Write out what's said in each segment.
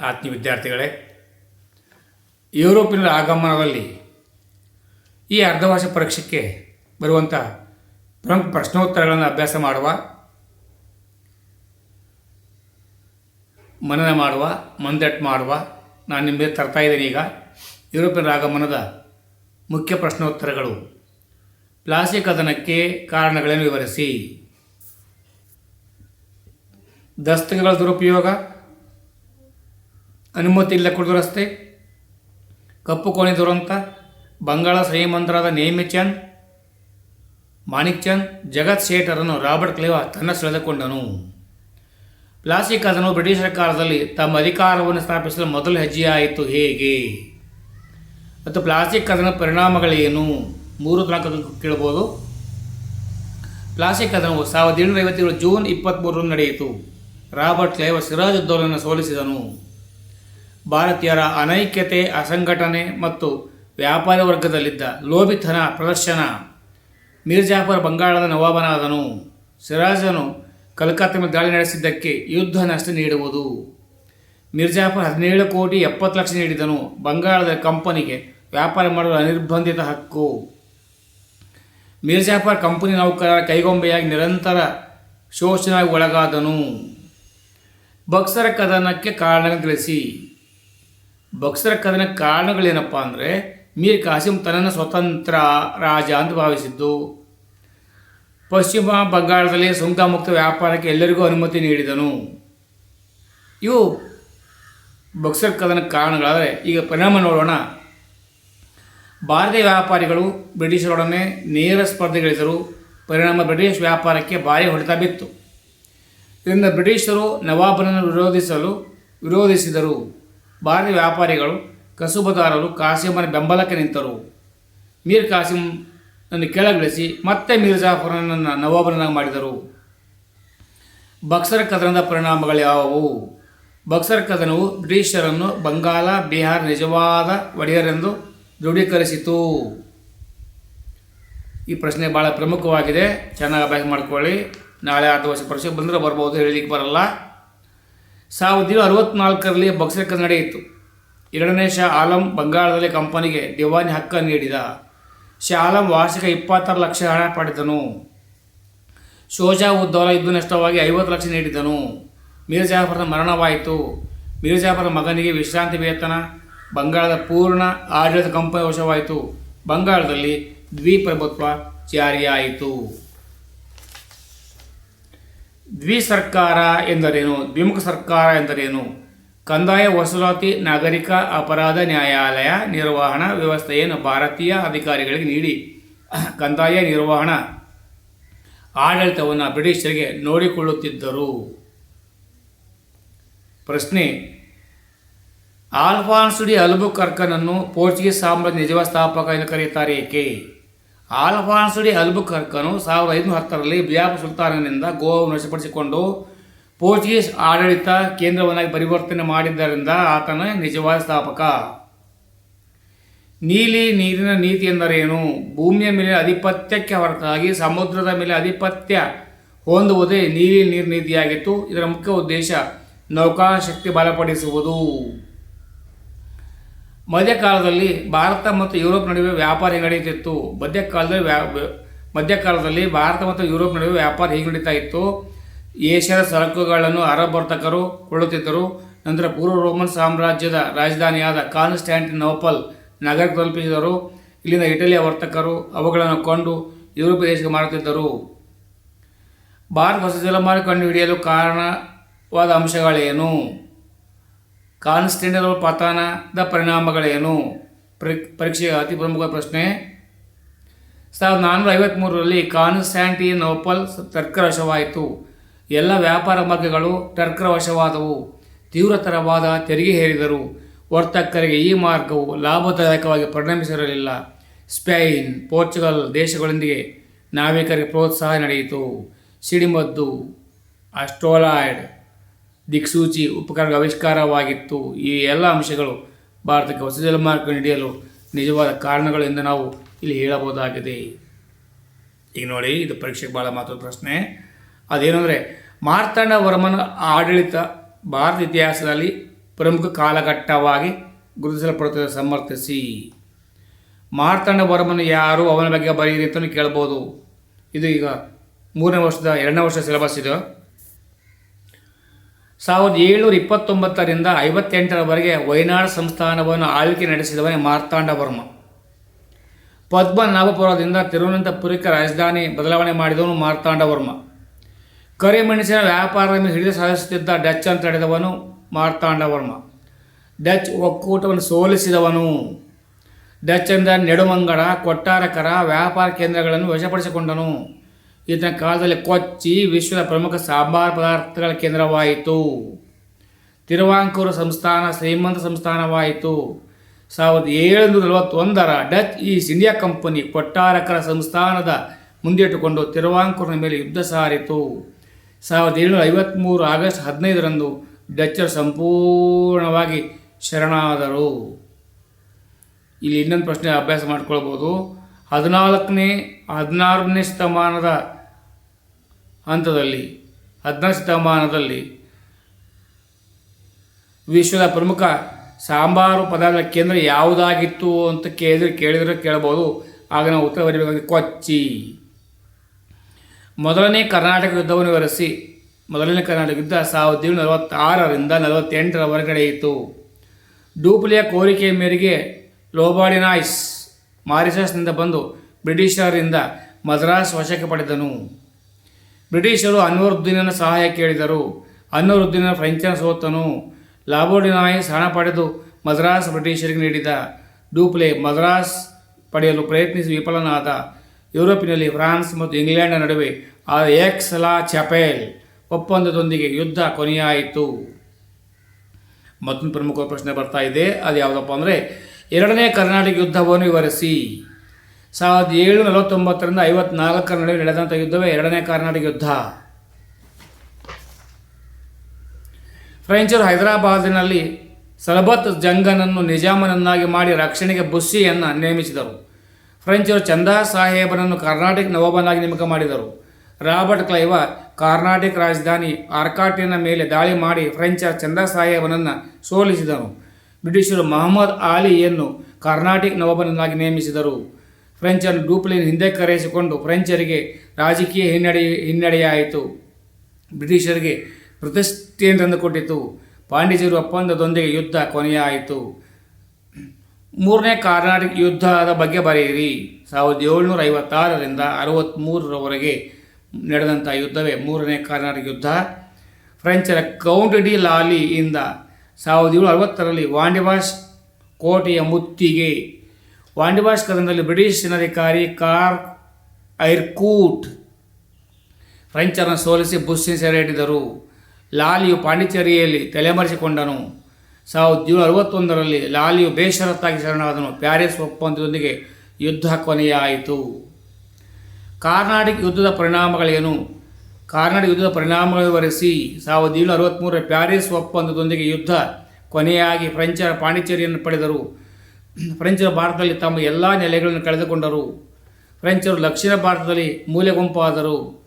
ಆತ್ಮೀಯ ವಿದ್ಯಾರ್ಥಿಗಳೇ, ಯುರೋಪಿನ ಆಗಮನದಲ್ಲಿ ಈ ಅರ್ಧವಾರ್ಷಿಕ ಪರೀಕ್ಷೆಗೆ ಬರುವಂಥ ಪ್ರಮುಖ ಪ್ರಶ್ನೋತ್ತರಗಳನ್ನು ಅಭ್ಯಾಸ ಮಾಡುವ, ಮನನ ಮಾಡುವ, ಮಂದಟ್ ಮಾಡುವ ನಾನು ನಿಮಗೆ ತರ್ತಾ ಇದ್ದೇನೆ. ಈಗ ಯುರೋಪಿನ ಆಗಮನದ ಮುಖ್ಯ ಪ್ರಶ್ನೋತ್ತರಗಳು. ಪ್ಲಾಸ್ಟಿಕ್ ಕದನಕ್ಕೆ ಕಾರಣಗಳನ್ನು ವಿವರಿಸಿ. ದಸ್ತಕಗಳ ದುರುಪಯೋಗ ಅನುಮತಿ ಇಲ್ಲ ಕುಡಿದು ರಸ್ತೆ. ಕಪ್ಪು ಕೋಣೆ ದುರಂತ. ಬಂಗಾಳ ಶ್ರೀಮಂತರಾದ ನೇಮಿ ಚಂದ್, ಮಾಣಿಕ್ ಚಂದ್, ಜಗತ್ ಶೇಟರನ್ನು ರಾಬರ್ಟ್ ಕ್ಲೇವ ತನ್ನ ಸೆಳೆದುಕೊಂಡನು. ಪ್ಲಾಸ್ಟಿಕ್ ಅದನ್ನು ಬ್ರಿಟಿಷರ ಕಾಲದಲ್ಲಿ ತಮ್ಮ ಅಧಿಕಾರವನ್ನು ಸ್ಥಾಪಿಸಲು ಮೊದಲ ಹೆಜ್ಜೆಯಾಯಿತು ಹೇಗೆ? ಮತ್ತು ಪ್ಲಾಸ್ಟಿಕ್ ಕದನ ಪರಿಣಾಮಗಳೇನು? ಮೂರು ನಾಲ್ಕು ಕೇಳ್ಬೋದು. ಪ್ಲಾಸ್ಟಿಕ್ ಕದನವು ಸಾವಿರದ ಏಳುನೂರ ಐವತ್ತೇಳು ಜೂನ್ ಇಪ್ಪತ್ತ್ಮೂರರಂದು ನಡೆಯಿತು. ರಾಬರ್ಟ್ ಕ್ಲೇವ ಸಿರಾಜುದ್ದೌಲನ್ನು ಸೋಲಿಸಿದನು. ಭಾರತೀಯರ ಅನೈಕ್ಯತೆ, ಅಸಂಘಟನೆ ಮತ್ತು ವ್ಯಾಪಾರ ವರ್ಗದಲ್ಲಿದ್ದ ಲೋಭಿತನ ಪ್ರದರ್ಶನ. ಮಿರ್ಜಾಫರ್ ಬಂಗಾಳದ ನವಾಬನಾದನು. ಸಿರಾಜನು ಕಲ್ಕತ್ತಾ ಮೇಲೆ ದಾಳಿ ನಡೆಸಿದ್ದಕ್ಕೆ ಯುದ್ಧ ನಷ್ಟ ನೀಡುವುದು. ಮಿರ್ಜಾಫರ್ ಹದಿನೇಳು ಕೋಟಿ ಎಪ್ಪತ್ತು ಲಕ್ಷ ನೀಡಿದನು. ಬಂಗಾಳದ ಕಂಪನಿಗೆ ವ್ಯಾಪಾರ ಮಾಡಲು ಅನಿರ್ಬಂಧಿತ ಹಕ್ಕು. ಮಿರ್ಜಾಫರ್ ಕಂಪನಿ ನೌಕರರ ಕೈಗೊಂಬೆಯಾಗಿ ನಿರಂತರ ಶೋಷಣೆಗೆ ಒಳಗಾದನು. ಬಕ್ಸರ ಕದನಕ್ಕೆ ಕಾರಣ ತಿಳಿಸಿ. ಬಕ್ಸರ ಕದನ ಕಾರಣಗಳೇನಪ್ಪ ಅಂದರೆ, ಮೀರ್ ಕಾಸಿಂ ತನ್ನನ್ನು ಸ್ವತಂತ್ರ ರಾಜ ಅಂತ ಭಾವಿಸಿದ್ದು. ಪಶ್ಚಿಮ ಬಂಗಾಳದಲ್ಲಿ ಸುಂಕಮುಕ್ತ ವ್ಯಾಪಾರಕ್ಕೆ ಎಲ್ಲರಿಗೂ ಅನುಮತಿ ನೀಡಿದನು. ಇವು ಬಕ್ಸರ್ ಕದನ ಕಾರಣಗಳಾದರೆ, ಈಗ ಪರಿಣಾಮ ನೋಡೋಣ. ಭಾರತೀಯ ವ್ಯಾಪಾರಿಗಳು ಬ್ರಿಟಿಷರೊಡನೆ ನೇರ ಸ್ಪರ್ಧೆಗಳಿದ್ದರು ಪರಿಣಾಮ ಬ್ರಿಟಿಷ್ ವ್ಯಾಪಾರಕ್ಕೆ ಭಾರಿ ಹೊಡೆತ ಬಿತ್ತು. ಇದರಿಂದ ಬ್ರಿಟಿಷರು ನವಾಬನನ್ನು ವಿರೋಧಿಸಲು, ವಿರೋಧಿಸಿದರು. ಭಾರತೀಯ ವ್ಯಾಪಾರಿಗಳು ಕಸುಬುದಾರರು ಕಾಸಿಮನ ಬೆಂಬಲಕ್ಕೆ ನಿಂತರು. ಮೀರ್ ಕಾಸಿಂನನ್ನು ಕೆಳಗಿಳಿಸಿ ಮತ್ತೆ ಮಿರ್ಜಾಫರನನ್ನು ನವಾಬನನ್ನಾಗಿ ಮಾಡಿದರು. ಬಕ್ಸರ್ ಕದನದ ಪರಿಣಾಮಗಳು ಯಾವುವು? ಬಕ್ಸರ್ ಕದನವು ಬ್ರಿಟಿಷರನ್ನು ಬಂಗಾಲ ಬಿಹಾರ ನಿಜವಾದ ಒಡೆಯರೆಂದು ದೃಢೀಕರಿಸಿತು. ಈ ಪ್ರಶ್ನೆ ಭಾಳ ಪ್ರಮುಖವಾಗಿದೆ. ಚೆನ್ನಾಗಿ ಅಭ್ಯಾಸ ಮಾಡ್ಕೊಳ್ಳಿ. ನಾಳೆ ಆರು ವರ್ಷ ಪರೀಕ್ಷೆ ಬಂದರೆ ಬರ್ಬೋದು, ಹೇಳಲಿಕ್ಕೆ ಬರಲ್ಲ. ಸಾವಿರದ ಅರವತ್ನಾಲ್ಕರಲ್ಲಿ ಬಕ್ಸರ್ ಕದನ ನಡೆಯಿತು ಎರಡನೇ ಶಾ ಆಲಂ ಬಂಗಾಳದಲ್ಲಿ ಕಂಪನಿಗೆ ದಿವಾನಿ ಹಕ್ಕನ್ನು ನೀಡಿದ. ಶಾ ಆಲಂ ವಾರ್ಷಿಕ ಇಪ್ಪತ್ತಾರು ಲಕ್ಷ ಹಣ ಪಡೆದನು. ಶೋಜಾ ಉದ್ದೌಲಾ ಇದ್ದು ನಷ್ಟವಾಗಿ ಐವತ್ತು ಲಕ್ಷ ನೀಡಿದನು. ಮೀರ್ಜಾಫರ್ನ ಮರಣವಾಯಿತು. ಮೀರ್ಜಾಫರ್ನ ಮಗನಿಗೆ ವಿಶ್ರಾಂತಿ ವೇತನ, ಬಂಗಾಳದ ಪೂರ್ಣ ಆಡಳಿತ ಕಂಪನಿ ವಶವಾಯಿತು ಬಂಗಾಳದಲ್ಲಿ ದ್ವಿಪ್ರಭುತ್ವ ಜಾರಿಯಾಯಿತು. ದ್ವಿಸರ್ಕಾರ ಎಂದರೇನು? ದ್ವಿಮುಖ ಸರ್ಕಾರ ಎಂದರೇನು? ಕಂದಾಯ ವಸೂಲಾತಿ, ನಾಗರಿಕ ಅಪರಾಧ ನ್ಯಾಯಾಲಯ ನಿರ್ವಹಣಾ ವ್ಯವಸ್ಥೆಯನ್ನು ಭಾರತೀಯ ಅಧಿಕಾರಿಗಳಿಗೆ ನೀಡಿ. ಕಂದಾಯ ನಿರ್ವಹಣಾ. ಆಡಳಿತವನ್ನು ಬ್ರಿಟಿಷರಿಗೆ ನೋಡಿಕೊಳ್ಳುತ್ತಿದ್ದರು. ಪ್ರಶ್ನೆ. ಆಲ್ಫಾನ್ಸುಡಿ ಅಲ್ಬುಕರ್ಕನನ್ನು ಪೋರ್ಚುಗೀಸ್ ಸಾಮ್ರಾಜ್ಯ ನಿಜವ ಸ್ಥಾಪಕ ಎಂದು ಕರೆಯುತ್ತಾರೆ ಏಕೆ? ಆಲ್ಫಾನ್ಸುಡಿ ಅಲ್ಬುಕರ್ಕನು ಸಾವಿರದ ಐದುನೂರ ಹತ್ತರಲ್ಲಿ ಬಿಯಾಬ್ ಸುಲ್ತಾನನಿಂದ ಗೋವನ್ನು ವಶಪಡಿಸಿಕೊಂಡು ಪೋರ್ಚುಗೀಸ್ ಆಡಳಿತ ಕೇಂದ್ರವನ್ನಾಗಿ ಪರಿವರ್ತನೆ ಮಾಡಿದ್ದರಿಂದ ಆತನ ನಿಜವಾದ ಸ್ಥಾಪಕ. ನೀಲಿ ನೀರಿನ ನೀತಿ ಎಂದರೇನು? ಭೂಮಿಯ ಮೇಲೆ ಆಧಿಪತ್ಯಕ್ಕೆ ಹೊರತಾಗಿ ಸಮುದ್ರದ ಮೇಲೆ ಆಧಿಪತ್ಯ ಹೊಂದುವುದೇ ನೀಲಿ ನೀರು ನೀತಿಯಾಗಿತ್ತು. ಇದರ ಮುಖ್ಯ ಉದ್ದೇಶ ನೌಕಾಶಕ್ತಿ ಬಲಪಡಿಸುವುದು. ಮಧ್ಯಕಾಲದಲ್ಲಿ ಭಾರತ ಮತ್ತು ಯುರೋಪ್ ನಡುವೆ ವ್ಯಾಪಾರ ಹೇಗೆ ನಡೆಯುತ್ತಿತ್ತು ಮಧ್ಯಕಾಲದಲ್ಲಿ ವ್ಯಾ ಮಧ್ಯಕಾಲದಲ್ಲಿ ಭಾರತ ಮತ್ತು ಯುರೋಪ್ ನಡುವೆ ವ್ಯಾಪಾರ ಹೇಗೆ ನಡೀತಾ ಇತ್ತು? ಏಷ್ಯಾದ ಸರಕುಗಳನ್ನು ಅರಬ್ ವರ್ತಕರು ಕೊಳ್ಳುತ್ತಿದ್ದರು. ನಂತರ ಪೂರ್ವ ರೋಮನ್ ಸಾಮ್ರಾಜ್ಯದ ರಾಜಧಾನಿಯಾದ ಕಾನ್ಸ್ಟ್ಯಾಂಟಿನೋಪಲ್ ನಗರ ತಲುಪಿಸಿದರು ಇಲ್ಲಿನ ಇಟಲಿಯ ವರ್ತಕರು ಅವುಗಳನ್ನು ಕೊಂಡು ಯುರೋಪ್ ದೇಶಕ್ಕೆ ಮಾರುತ್ತಿದ್ದರು. ಭಾರತ ಹೊಸ ಜಲಮಾರ್ಗ ಕಂಡುಹಿಡಿಯಲು ಕಾರಣವಾದ ಅಂಶಗಳೇನು? ಕಾನ್ಸ್ಟೆಂಟಲ್ ಪತನದ ಪರಿಣಾಮಗಳೇನು? ಪರಿ ಪರೀಕ್ಷೆಯ ಅತಿ ಪ್ರಮುಖ ಪ್ರಶ್ನೆ. ಸಾವಿರದ ನಾನ್ನೂರ ಐವತ್ತ್ಮೂರರಲ್ಲಿ ಕಾನ್ಸ್ಟ್ಯಾಂಟಿನೋಪಲ್ ಟರ್ಕರ ವಶವಾಯಿತು ಎಲ್ಲ ವ್ಯಾಪಾರ ಮಾರ್ಗಗಳು ಟರ್ಕರ ವಶವಾದವು ತೀವ್ರತರವಾದ ತೆರಿಗೆ ಹೇರಿದರು ವರ್ತಕರಿಗೆ ಈ ಮಾರ್ಗವು ಲಾಭದಾಯಕವಾಗಿ ಪರಿಣಮಿಸಿರಲಿಲ್ಲ. ಸ್ಪೇನ್, ಪೋರ್ಚುಗಲ್ ದೇಶಗಳೊಂದಿಗೆ ನಾವಿಕರಿಗೆ ಪ್ರೋತ್ಸಾಹ ನಡೆಯಿತು. ಸಿಡಿಮದ್ದು, ಅಸ್ಟ್ರೋಲಾಯ್ಡ್. ದಿಕ್ಸೂಚಿ, ಉಪಕರಣಗಳ ಆವಿಷ್ಕಾರವಾಗಿತ್ತು. ಈ ಎಲ್ಲ ಅಂಶಗಳು ಭಾರತಕ್ಕೆ ಹೊಸ ಜಲಮಾರ್ಗ ನಡೆಯಲು ನಿಜವಾದ ಕಾರಣಗಳು ಎಂದು ನಾವು ಇಲ್ಲಿ ಹೇಳಬಹುದಾಗಿದೆ. ಈಗ ನೋಡಿ, ಇದು ಪರೀಕ್ಷೆಗೆ ಭಾಳ ಮಹತ್ವದ ಪ್ರಶ್ನೆ. ಅದೇನೆಂದರೆ ಮಾರ್ತಾಂಡ ವರ್ಮನ ಆಡಳಿತ ಭಾರತ ಇತಿಹಾಸದಲ್ಲಿ ಪ್ರಮುಖ ಕಾಲಘಟ್ಟವಾಗಿ ಗುರುತಿಸಲ್ಪಡುತ್ತದೆ ಸಮರ್ಥಿಸಿ. ಮಾರ್ತಾಂಡ ವರ್ಮನ ಯಾರು, ಅವನ ಬಗ್ಗೆ ಬರೆಯಿರಿ ಅಂತಲೂ ಕೇಳ್ಬೋದು ಇದು ಈಗ ಮೂರನೇ ವರ್ಷದ, ಎರಡನೇ ವರ್ಷ ಸಿಲೆಬಸ್ ಇದು. ಸಾವಿರದ ಏಳ್ನೂರ ಇಪ್ಪತ್ತೊಂಬತ್ತರಿಂದ ಐವತ್ತೆಂಟರವರೆಗೆ ವಯನಾಡ್ ಸಂಸ್ಥಾನವನ್ನು ಆಳ್ವಿಕೆ ನಡೆಸಿದವನೇ ಮಾರ್ತಾಂಡವರ್ಮ ಪದ್ಮನಾಭಪುರದಿಂದ ತಿರುವನಂತಪುರಕ್ಕೆ ರಾಜಧಾನಿ ಬದಲಾವಣೆ ಮಾಡಿದವನು ಮಾರ್ತಾಂಡವರ್ಮ ಕರಿಮೆಣಸಿನ ವ್ಯಾಪಾರದ ಮೇಲೆ ಹಿಡಿದು ಸಾಧಿಸುತ್ತಿದ್ದ ಡಚ್ ಅಂತ ಹಿಡಿದವನು ಮಾರ್ತಾಂಡ ವರ್ಮ. ಡಚ್ ಒಕ್ಕೂಟವನ್ನು ಸೋಲಿಸಿದವನು. ಡಚ್ ಅಂದ ನೆಡುಮಂಗಡ, ಕೊಟ್ಟಾರಕರ ವ್ಯಾಪಾರ ಕೇಂದ್ರಗಳನ್ನು ವಶಪಡಿಸಿಕೊಂಡನು. ಈತನ ಕಾಲದಲ್ಲಿ ಕೊಚ್ಚಿ ವಿಶ್ವದ ಪ್ರಮುಖ ಸಾಂಬಾರ ಪದಾರ್ಥಗಳ ಕೇಂದ್ರವಾಯಿತು. ತಿರುವಾಂಕೂರು ಸಂಸ್ಥಾನ ಶ್ರೀಮಂತ ಸಂಸ್ಥಾನವಾಯಿತು. ಸಾವಿರದ ಏಳುನೂರ ನಲವತ್ತೊಂದರ Dutch East India company Kottarakkara ಸಂಸ್ಥಾನದ ಮುಂದಿಟ್ಟುಕೊಂಡು ತಿರುವಾಂಕೂರಿನ ಮೇಲೆ ಯುದ್ಧ ಸಾರಿತು. ಸಾವಿರದ ಏಳುನೂರ ಐವತ್ತ್ಮೂರು ಆಗಸ್ಟ್ ಹದಿನೈದರಂದು ಡಚ್ಚರು ಸಂಪೂರ್ಣವಾಗಿ ಶರಣಾದರು. ಇಲ್ಲಿ ಇನ್ನೊಂದು ಪ್ರಶ್ನೆ ಅಭ್ಯಾಸ ಮಾಡ್ಕೊಳ್ಬೋದು. ಹದಿನಾಲ್ಕನೇ, ಹದಿನಾರನೇ ಶತಮಾನದ ಹಂತದಲ್ಲಿ ಹದಿನಾರು ಶತಮಾನದಲ್ಲಿ ವಿಶ್ವದ ಪ್ರಮುಖ ಸಾಂಬಾರು ಪದಾರ್ಥ ಕೇಂದ್ರ ಯಾವುದಾಗಿತ್ತು ಅಂತ ಕೇಳಿದ್ರೆ ಕೇಳಿದರೆ ಕೇಳಬಹುದು ಆಗ ನಾವು ಉತ್ತರ ಬರೀಬೇಕಾದ್ರೆ ಕೊಚ್ಚಿ. ಮೊದಲನೇ ಕರ್ನಾಟಕ ಯುದ್ಧವನ್ನು ವಿವರಿಸಿ. ಮೊದಲನೇ ಕರ್ನಾಟಕ ಯುದ್ಧ ಸಾವಿರದ ಏಳುನೂರ ನಲವತ್ತಾರರಿಂದ ನಲವತ್ತೆಂಟರವರೆಗೆ ನಡೆಯಿತು ಡೂಪ್ಲಿಯ ಕೋರಿಕೆಯ ಮೇರೆಗೆ ಲೋಬಾಡಿನಾಯ್ಸ್ ಮಾರಿಷಸ್ನಿಂದ ಬಂದು ಬ್ರಿಟಿಷರಿಂದ ಮದ್ರಾಸ್ ವಶಕ್ಕೆ ಪಡೆದನು. ಬ್ರಿಟಿಷರು ಅನ್ವರುದ್ದೀನನ ಸಹಾಯ ಕೇಳಿದರು. ಅನ್ವರುದ್ದೀನ ಫ್ರೆಂಚನ ಸೋತನು. ಲಾಬೋಡಿನಾಯಿಸ್ ಹಣ ಪಡೆದು ಮದ್ರಾಸ್ ಬ್ರಿಟಿಷರಿಗೆ ನೀಡಿದ ಡೂಪ್ಲೆ ಮದ್ರಾಸ್ ಪಡೆಯಲು ಪ್ರಯತ್ನಿಸಿ ವಿಫಲನಾದ ಯುರೋಪಿನಲ್ಲಿ ಫ್ರಾನ್ಸ್ ಮತ್ತು ಇಂಗ್ಲೆಂಡ್ ನಡುವೆ ಆ ಎಕ್ಸ್ ಲಾ ಚಪೇಲ್ ಒಪ್ಪಂದದೊಂದಿಗೆ ಯುದ್ಧ ಕೊನೆಯಾಯಿತು. ಮತ್ತೊಂದು ಪ್ರಮುಖ ಪ್ರಶ್ನೆ ಬರ್ತಾ ಇದೆ. ಅದು ಯಾವುದಪ್ಪ ಅಂದರೆ ಎರಡನೇ ಕರ್ನಾಟಕ ಯುದ್ಧವನ್ನು ವಿವರಿಸಿ. ಸಾವಿರದ ಏಳು ನಲವತ್ತೊಂಬತ್ತರಿಂದ ಐವತ್ನಾಲ್ಕರ ನಡುವೆ ನಡೆದಂಥ ಯುದ್ಧವೇ ಎರಡನೇ ಕರ್ನಾಟಕ ಯುದ್ಧ. ಫ್ರೆಂಚರು ಹೈದರಾಬಾದಿನಲ್ಲಿ ಸಲಬತ್ ಜಂಗನನ್ನು ನಿಜಾಮನನ್ನಾಗಿ ಮಾಡಿ ರಕ್ಷಣೆಗೆ ಬುಸ್ಸಿಯನ್ನು ನೇಮಿಸಿದರು. ಫ್ರೆಂಚರು ಚಂದಾ ಸಾಹೇಬನನ್ನು ಕರ್ನಾಟಕ ನವಾಬನಾಗಿ ನೇಮಕ ಮಾಡಿದರು. ರಾಬರ್ಟ್ ಕ್ಲೈವ ಕರ್ನಾಟಕ ರಾಜಧಾನಿ ಆರ್ಕಾಟಿನ ಮೇಲೆ ದಾಳಿ ಮಾಡಿ ಫ್ರೆಂಚರ್ ಚಂದಾ ಸಾಹೇಬನನ್ನು ಸೋಲಿಸಿದನು ಬ್ರಿಟಿಷರು ಮಹಮ್ಮದ್ ಆಲಿಯನ್ನು ಕರ್ನಾಟಕ ನವಾಬನನ್ನಾಗಿ ನೇಮಿಸಿದರು. ಫ್ರೆಂಚನ್ನು ಡೂಪ್ಲಿನ್ ಹಿಂದೆ ಕರೆಸಿಕೊಂಡು ಫ್ರೆಂಚರಿಗೆ ರಾಜಕೀಯ ಹಿನ್ನಡೆ, ಹಿನ್ನಡೆಯಾಯಿತು. ಬ್ರಿಟಿಷರಿಗೆ ಪ್ರತಿಷ್ಠೆಯನ್ನು ತಂದುಕೊಟ್ಟಿತು ಪಾಂಡಿಚೇರಿ ಒಪ್ಪಂದದೊಂದಿಗೆ ಯುದ್ಧ ಕೊನೆಯಾಯಿತು. ಮೂರನೇ ಕರ್ನಾಟಕ ಯುದ್ಧದ ಬಗ್ಗೆ ಬರೆಯಿರಿ. ಸಾವಿರದ ಏಳ್ನೂರ ಐವತ್ತಾರರಿಂದ ಅರವತ್ತ್ಮೂರರವರೆಗೆ ನಡೆದಂಥ ಯುದ್ಧವೇ ಮೂರನೇ ಕರ್ನಾಟಕ ಯುದ್ಧ. ಫ್ರೆಂಚರ ಕೌಂಟ್ ಡಿ ಲಾಲಿಯಿಂದ ಸಾವಿರದ ಏಳು ಅರವತ್ತರಲ್ಲಿ ವಾಂಡಿಬಾಷ್ ಕೋಟೆಯ ಮುತ್ತಿಗೆ. ವಾಂಡಿವಾಸ್ ಕದನದಲ್ಲಿ ಬ್ರಿಟಿಷ್ ಸೇನಾಧಿಕಾರಿ ಕಾರ್ ಐರ್ಕೂಟ್ ಫ್ರೆಂಚರನ್ನು ಸೋಲಿಸಿ ಬುಸ್ಸಿನ ಸೆರೆಹಿಡಿದರು ಲಾಲಿಯು ಪಾಂಡಿಚೇರಿಯಲ್ಲಿ ತಲೆಮರೆಸಿಕೊಂಡನು. ಸಾವಿರದ ಏಳು ಅರವತ್ತೊಂದರಲ್ಲಿ ಲಾಲಿಯು ಬೇಷರತ್ತಾಗಿ ಶರಣಾದನು. ಪ್ಯಾರಿಸ್ ಒಪ್ಪಂದದೊಂದಿಗೆ ಯುದ್ಧ ಕೊನೆಯಾಯಿತು. ಕಾರ್ನಾಟಿಕ್ ಯುದ್ಧದ ಪರಿಣಾಮಗಳೇನು? ಕಾರ್ನಾಟಿಕ್ ಯುದ್ಧದ ಪರಿಣಾಮಗಳು ವಿವರಿಸಿ ಸಾವಿರದ ಏಳು ಅರವತ್ತ್ಮೂರರ ಪ್ಯಾರಿಸ್ ಒಪ್ಪಂದದೊಂದಿಗೆ ಯುದ್ಧ ಕೊನೆಯಾಗಿ ಫ್ರೆಂಚರ ಪಾಂಡಿಚೇರಿಯನ್ನು ಪಡೆದರು. ಫ್ರೆಂಚರು ಭಾರತದಲ್ಲಿ ತಮ್ಮ ಎಲ್ಲ ನೆಲೆಗಳನ್ನು ಕಳೆದುಕೊಂಡರು. ಫ್ರೆಂಚರು ದಕ್ಷಿಣ ಭಾರತದಲ್ಲಿ ಮೂಲೆ ಗುಂಪಾದರು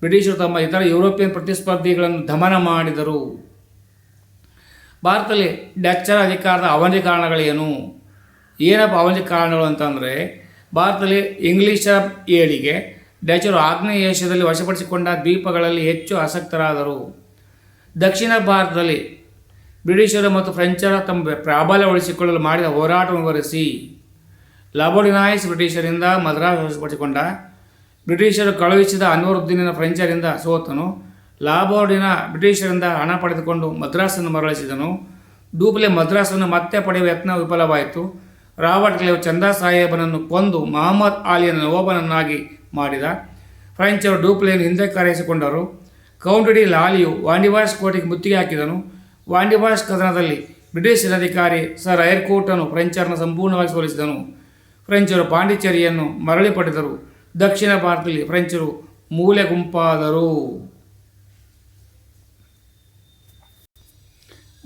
ಬ್ರಿಟಿಷರು ತಮ್ಮ ಇತರ ಯುರೋಪಿಯನ್ ಪ್ರತಿಸ್ಪರ್ಧಿಗಳನ್ನು ದಮನ ಮಾಡಿದರು. ಭಾರತದಲ್ಲಿ ಡಚ್ಚರ ಅಧಿಕಾರದ ಅವಧಿ ಕಾರಣಗಳೇನು? ಏನಪ್ಪ ಅವಧಿ ಕಾರಣಗಳು ಅಂತಂದರೆ, ಭಾರತದಲ್ಲಿ ಇಂಗ್ಲೀಷರ ಏಳಿಗೆ ಡಚರು ಆಗ್ನೇಯ ಏಷ್ಯಾದಲ್ಲಿ ವಶಪಡಿಸಿಕೊಂಡ ದ್ವೀಪಗಳಲ್ಲಿ ಹೆಚ್ಚು ಆಸಕ್ತರಾದರು. ದಕ್ಷಿಣ ಭಾರತದಲ್ಲಿ ಬ್ರಿಟಿಷರು ಮತ್ತು ಫ್ರೆಂಚರ ತಮ್ಮ ಪ್ರಾಬಲ್ಯ ಉಳಿಸಿಕೊಳ್ಳಲು ಮಾಡಿದ ಹೋರಾಟ ವಿವರಿಸಿ. ಲಾಬೋಡಿನಾಯ್ಸ್ ಬ್ರಿಟಿಷರಿಂದ ಮದ್ರಾಸ್ ವಶಪಡಿಸಿಕೊಂಡ. ಬ್ರಿಟಿಷರು ಕಳುಹಿಸಿದ ಅನ್ವರುದ್ದೀನಿನ ಫ್ರೆಂಚರಿಂದ ಸೋತನು. ಲಾಬೋರ್ಡಿನ ಬ್ರಿಟಿಷರಿಂದ ಹಣ ಪಡೆದುಕೊಂಡು ಮದ್ರಾಸನ್ನು ಮರಳಿಸಿದನು. ಡೂಪ್ಲೆ ಮದ್ರಾಸನ್ನು ಮತ್ತೆ ಪಡೆಯುವ ಯತ್ನ ವಿಫಲವಾಯಿತು. ರಾಬರ್ಟ್ ಕ್ಲೇವ್ ಚಂದಾ ಸಾಹೇಬನನ್ನು ಕೊಂದು ಮಹಮ್ಮದ್ ಆಲಿಯನ್ನು ನವಾಬನನ್ನಾಗಿ ಮಾಡಿದ. ಫ್ರೆಂಚರು ಡೂಪ್ಲೆಯನ್ನು ಹಿಂದೆ ಕರೆಸಿಕೊಂಡರು. ಕೌಂಟಡಿ ಲಾಲಿಯು ವಾಂಡಿವಾಸ್ ಕೋಟೆಗೆ ಮುತ್ತಿಗೆ ಹಾಕಿದನು. ವಾಂಡಿವಾಸ್ ಕದನದಲ್ಲಿ ಬ್ರಿಟಿಷ್ ಅಧಿಕಾರಿ ಸರ್ ಐರ್ಕೋಟನ್ನು ಫ್ರೆಂಚರನ್ನು ಸಂಪೂರ್ಣವಾಗಿ ಸೋಲಿಸಿದನು. ಫ್ರೆಂಚರು ಪಾಂಡಿಚೇರಿಯನ್ನು ಮರಳಿ ಪಡೆದರು. ದಕ್ಷಿಣ ಭಾರತದಲ್ಲಿ ಫ್ರೆಂಚರು ಮೂಲೆ ಗುಂಪಾದರು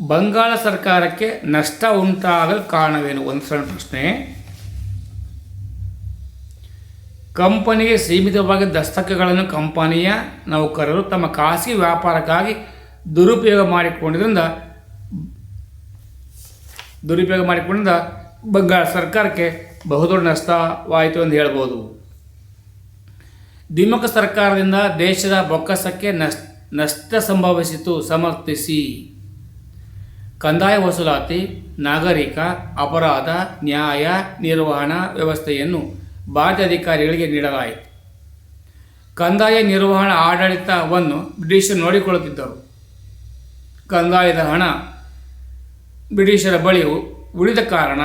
ಬಂಗಾಳ ಸರ್ಕಾರಕ್ಕೆ ನಷ್ಟ ಉಂಟಾಗಲು ಕಾರಣವೇನು? ಒಂದು ಸಣ್ಣ ಪ್ರಶ್ನೆ. ಕಂಪನಿಗೆ ಸೀಮಿತವಾಗಿ ದಸ್ತಕಗಳನ್ನು ಕಂಪನಿಯ ನೌಕರರು ತಮ್ಮ ಖಾಸಗಿ ವ್ಯಾಪಾರಕ್ಕಾಗಿ ದುರುಪಯೋಗ ಮಾಡಿಕೊಂಡಿದ್ದರಿಂದ, ದುರುಪಯೋಗ ಮಾಡಿಕೊಂಡಿದ್ದ ಬಂಗಾಳ ಸರ್ಕಾರಕ್ಕೆ ಬಹುದೊಡ್ಡ ನಷ್ಟವಾಯಿತು ಎಂದು ಹೇಳ್ಬೋದು. ದ್ವಿಮುಖ ಸರ್ಕಾರದಿಂದ ದೇಶದ ಬೊಕ್ಕಸಕ್ಕೆ ನಷ್ಟ ನಷ್ಟ ಸಂಭವಿಸಿತು, ಸಮರ್ಥಿಸಿ. ಕಂದಾಯ ವಸೂಲಾತಿ, ನಾಗರಿಕ, ಅಪರಾಧ, ನ್ಯಾಯ, ನಿರ್ವಹಣಾ ವ್ಯವಸ್ಥೆಯನ್ನು ಭಾರತೀಯ ಅಧಿಕಾರಿಗಳಿಗೆ ನೀಡಲಾಯಿತು. ಕಂದಾಯ ನಿರ್ವಹಣಾ ಆಡಳಿತವನ್ನು ಬ್ರಿಟಿಷರು ನೋಡಿಕೊಳ್ಳುತ್ತಿದ್ದರು. ಕಂದಾಯದ ಹಣ ಬ್ರಿಟಿಷರ ಬಳಿ ಉಳಿದ ಕಾರಣ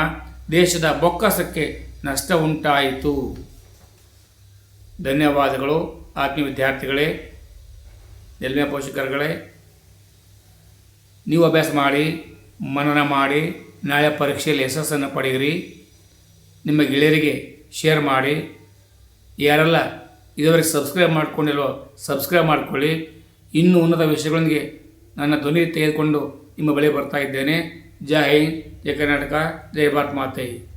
ದೇಶದ ಬೊಕ್ಕಸಕ್ಕೆ ನಷ್ಟ ಉಂಟಾಯಿತು ಧನ್ಯವಾದಗಳು. ಆತ್ಮೀಯ ವಿದ್ಯಾರ್ಥಿಗಳೇ ನೆಲ್ಮೆ ಪೋಷಕರುಗಳೇ ನೀವು ಅಭ್ಯಾಸ ಮಾಡಿ, ಮನನ ಮಾಡಿ, ನಾಳೆ ಪರೀಕ್ಷೆಯಲ್ಲಿ ಯಶಸ್ಸನ್ನು ಪಡೆಯಿರಿ. ನಿಮ್ಮ ಗೆಳೆಯರಿಗೆ ಶೇರ್ ಮಾಡಿ. ಯಾರೆಲ್ಲ ಇದುವರೆಗೆ ಸಬ್ಸ್ಕ್ರೈಬ್ ಮಾಡಿಕೊಂಡಿಲ್ವೋ ಸಬ್ಸ್ಕ್ರೈಬ್ ಮಾಡಿಕೊಳ್ಳಿ. ಇನ್ನೂ ಉನ್ನತ ವಿಷಯಗಳೊಂದಿಗೆ ನನ್ನ ಧ್ವನಿ ತೆಗೆದುಕೊಂಡು ನಿಮ್ಮ ಬಳಿ ಬರ್ತಾ ಇದ್ದೇನೆ. ಜೈ ಹಿಂದ್ ಕರ್ನಾಟಕ ಜಯ ಭಾರತ್ ಮಾತೆ.